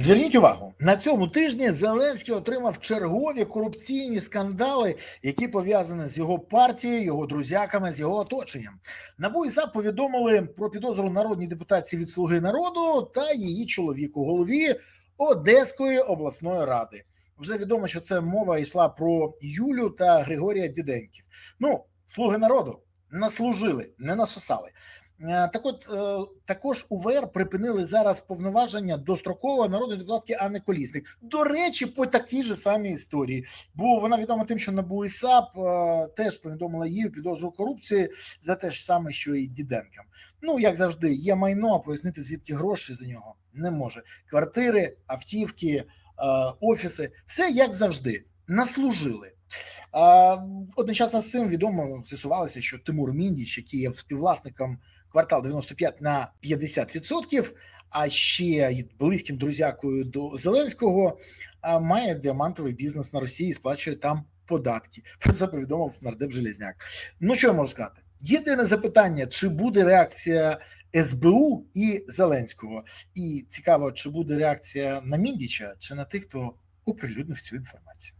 Зверніть увагу, на цьому тижні Зеленський отримав чергові корупційні скандали, які пов'язані з його партією, його друзяками, з його оточенням. НАБУ і САП повідомили про підозру народній депутатці від Слуги народу та її чоловіку, голові Одеської обласної ради. Вже відомо, що це мова йшла про Юлю та Григорія Діденків. Ну, слуги народу наслужили, не насосали. Е, Так, от е, також УВР припинили зараз повноваження достроково народної депутатки Анни Колісник. До речі, по такій же самій історії, бо вона відома тим, що НАБУ і е, теж повідомила її підозру корупції за те ж саме, що і Діденкам. Ну як завжди, є майно, а пояснити звідки гроші за нього не може. Квартири, автівки, офіси, все як завжди, наслужили. Одночасно з цим відомо з'ясувалося, що Тимур Міндіч, який є співвласником квартал 95 на 50%, а ще близьким друзякою до Зеленського, має діамантовий бізнес на Росії, сплачує там податки. Про це повідомив нардеп Железняк. Ну що я можу сказати? Єдине запитання: чи буде реакція СБУ і Зеленського? І цікаво, чи буде реакція на Міндіча, чи на тих, хто оприлюднив цю інформацію.